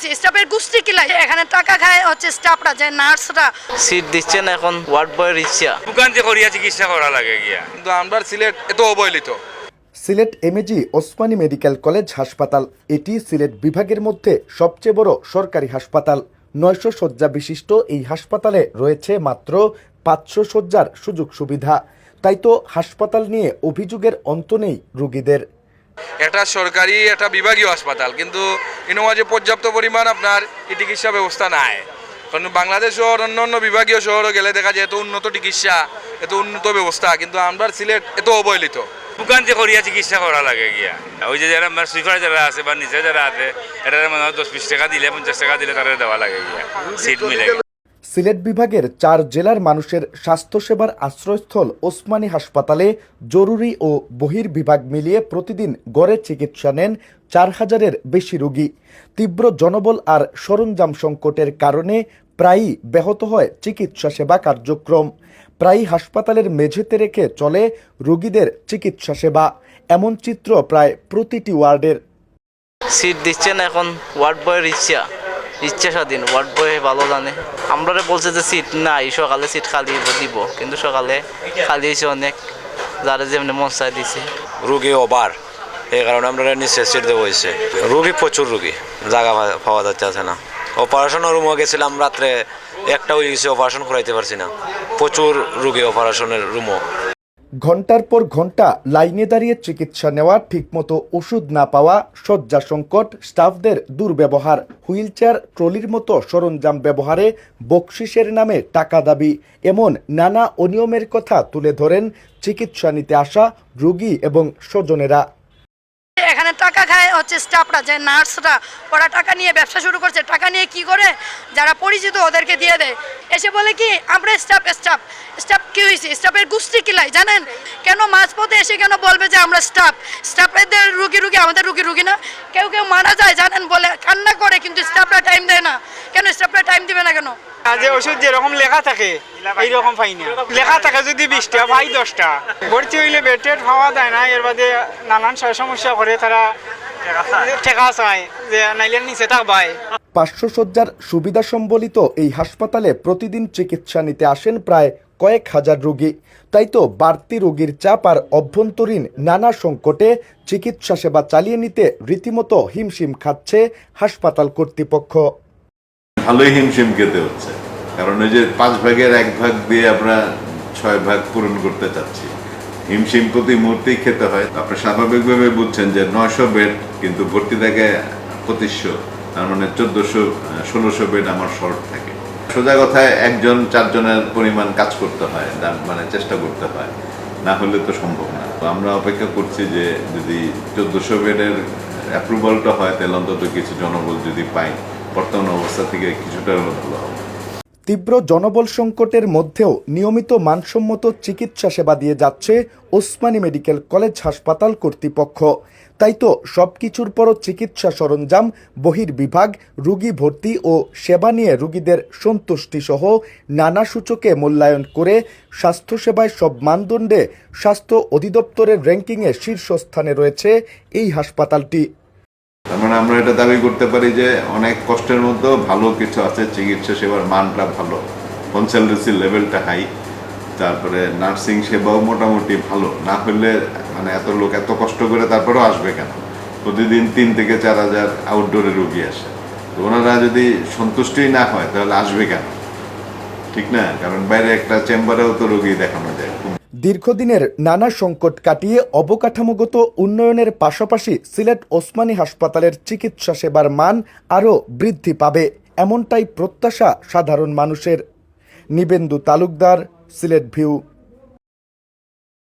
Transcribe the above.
হয়েছে স্টাফের গুষ্টি কিলাই এখানে টাকা খায় হচ্ছে স্টাফরা যে নার্সরা। সিট দিচ্ছেন এখন ওয়ার্ড বয়ের ইচ্ছা দোকানতে করিয়া চিকিৎসা করা লাগে গিয়া। কিন্তু আমরা সিলেট এত অবহেলিত। Sylhet MAG Osmani medical college হাসপাতাল এটি সিলেট বিভাগের মধ্যে সবচেয়ে বড় সরকারি হাসপাতাল। নয়শো শয্যা বিশিষ্ট এই হাসপাতালে রয়েছে মাত্র পাঁচশো শয্যার সুযোগ সুবিধা। তাই তো হাসপাতাল নিয়ে অভিযোগের অন্ত নেই রোগীদের। একটা সরকারি একটা বিভাগীয় হাসপাতাল, কিন্তু ইনোমাজে পর্যাপ্ত পরিমাণ আপনার এই চিকিৎসা ব্যবস্থা নাই। কারণ বাংলাদেশ শহর অন্য অন্য বিভাগীয় শহরে গেলে দেখা যায় এত উন্নত চিকিৎসা, এত উন্নত ব্যবস্থা, কিন্তু আমরা সিলেট এত অবহেলিত। দোকানতে করিয়া চিকিৎসা করা লাগে গিয়া। ওই যে যারা আমার সুইপার যারা আছে বা নিচে যারা আছে এটা মানে দশ বিশ টাকা দিলে, পঞ্চাশ টাকা দিলে তারা দেওয়া লাগে গিয়া। সিট মিলে। সিলেট বিভাগের চার জেলার মানুষের স্বাস্থ্যসেবার আশ্রয়স্থল ওসমানী হাসপাতালে জরুরি ও বহির্বিভাগ মিলিয়ে প্রতিদিন গড়ে চিকিৎসা নেন চার হাজারের বেশি রোগী। তীব্র জনবল আর সরঞ্জাম সংকটের কারণে প্রায়ই ব্যাহত হয় চিকিৎসা সেবা কার্যক্রম। প্রায়ই হাসপাতালের মেঝেতে রেখে চলে রোগীদের চিকিৎসা সেবা। এমন চিত্র প্রায় প্রতিটি ওয়ার্ডের। সিট দিচ্ছেন এখন, ওয়ার্ড বয়ের ইচ্ছা ইচ্ছা স্বাধীন ওয়ার্ড বয় ভালো জানে। আমরা বলছে যে সিট নাই, সকালে সিট খালি দিব। কিন্তু সকালে খালি হয়েছে অনেক, যারা যেমনি মন চাই দিছে। রুগী ওভার এই কারণে আমরা নিচে সিট দেবো হয়েছে। রুগী প্রচুর রুগী, জায়গা পাওয়া যাচ্ছে, আছে না। অপারেশন রুমও গেছিলাম রাত্রে, একটা হয়ে গেছে অপারেশন করাইতে পারছি না। প্রচুর রুগী অপারেশনের রুমও ঘণ্টার পর ঘণ্টা লাইনে দাঁড়িয়ে চিকিৎসা নেওয়া, ঠিকমতো ওষুধ না পাওয়া শয্যা সংকট স্টাফদের দুর্ব্যবহার হুইল চেয়ার ট্রলির মতো সরঞ্জাম ব্যবহারে বকশিসের নামে টাকা দাবি। এমন নানা অনিয়মের কথা তুলে ধরেন চিকিৎসা নিতে আসা রোগী এবং স্বজনেরা। হচ্ছে স্টাফরা যে নার্সরা, ওরা টাকা নিয়ে ব্যবসা শুরু করছে। টাকা নিয়ে কি করে? যারা পরিচিত ওদেরকে দিয়ে দেয়। এসে বলে কি, আমরা স্টাফ স্টাফ স্টাফ কি হয়েছে স্টাফের গুষ্টি কিলাই, জানেন? কেন মাঝপথে এসে কেন বলবে যে আমরা স্টাফ রুগী রুগী রুগী না কেউ কেউ মারা যায় জানেন বলে কান্না করে কিন্তু স্টাফরা টাইম দেয় না কেন স্টাফরা টাইম দিবে না কেন যে ওষুধ যেরকম লেখা থাকে এইরকম পাই না। লেখা থাকে যদি বিশটা ভাই দশটা। ভর্তি হইলে বেড পাওয়া যায় না এর বাদে নানান সমস্যা করে তারা ঠেকা চায় যে নাইলে নিচে থাকবাই। পাঁচশো শয্যার সুবিধা সম্বলিত এই হাসপাতালে প্রতিদিন চিকিৎসা নিতে আসেন প্রায় কয়েক হাজার রোগী। তাই তো বাড়তি রোগীর চাপ আর অভ্যন্তরীণ নানা সংকটে চিকিৎসা সেবা চালিয়ে নিতে রীতিমতো হিমশিম খাচ্ছে হাসপাতাল কর্তৃপক্ষ। ভালোই হিমশিম খেতে হচ্ছে। কারণ ওই যে পাঁচ ভাগের এক ভাগ দিয়ে আমরা ছয় ভাগ পূরণ করতে চাচ্ছি। হিমশিম প্রতি মুহূর্তেই খেতে হয়। আপনি স্বাভাবিকভাবে বুঝছেন যে নয়শো বেড, কিন্তু ভর্তি থাকে পঁচিশশো, তার মানে চোদ্দশো ষোলোশো বেড আমার শর্ট থাকে। সোজা কথায় একজন, চারজনের পরিমাণ কাজ করতে হয় মানে চেষ্টা করতে হয়। না হলে তো সম্ভব না। তো আমরা অপেক্ষা করছি যে যদি চোদ্দশো বেডের অ্যাপ্রুভালটা হয়, তাহলে অন্তত কিছু জনবল যদি পাই, বর্তমান অবস্থা থেকে কিছুটা ভালো হবে। তীব্র জনবল সংকটের মধ্যেও নিয়মিত মানসম্মত চিকিৎসা সেবা দিয়ে যাচ্ছে ওসমানী মেডিকেল কলেজ হাসপাতাল কর্তৃপক্ষ। তাই তো সব কিছুর পরও চিকিৎসা সরঞ্জাম বহির্বিভাগ রুগী ভর্তি ও সেবা নিয়ে রোগীদের সন্তুষ্টি সহ নানা সূচকে মূল্যায়ন করে স্বাস্থ্যসেবায় সব মানদণ্ডে স্বাস্থ্য অধিদপ্তরের র্যাঙ্কিংয়ে শীর্ষস্থানে রয়েছে এই হাসপাতালটি। তার মানে আমরা এটা দাবি করতে পারি যে অনেক কষ্টের মধ্যেও ভালো কিছু আছে, চিকিৎসা সেবার মানটা ভালো কনসালটেন্সি লেভেলটা হাই তারপরে নার্সিং সেবাও মোটামুটি ভালো। না হলে মানে এত লোক এত কষ্ট করে তারপরেও আসবে কেন? প্রতিদিন তিন থেকে চার হাজার আউটডোরে রুগী আসে। তো ওনারা যদি সন্তুষ্টই না হয়, তাহলে আসবে কেন? ঠিক না? কারণ বাইরে একটা চেম্বারেও তো রুগী দেখানো দীর্ঘদিনের নানা সংকট কাটিয়ে অবকাঠামোগত উন্নয়নের পাশাপাশি সিলেট ওসমানী হাসপাতালের চিকিৎসা সেবার মান আরও বৃদ্ধি পাবে, এমনটাই প্রত্যাশা সাধারণ মানুষের। নিবেন্দু তালুকদার, সিলেট ভিউ।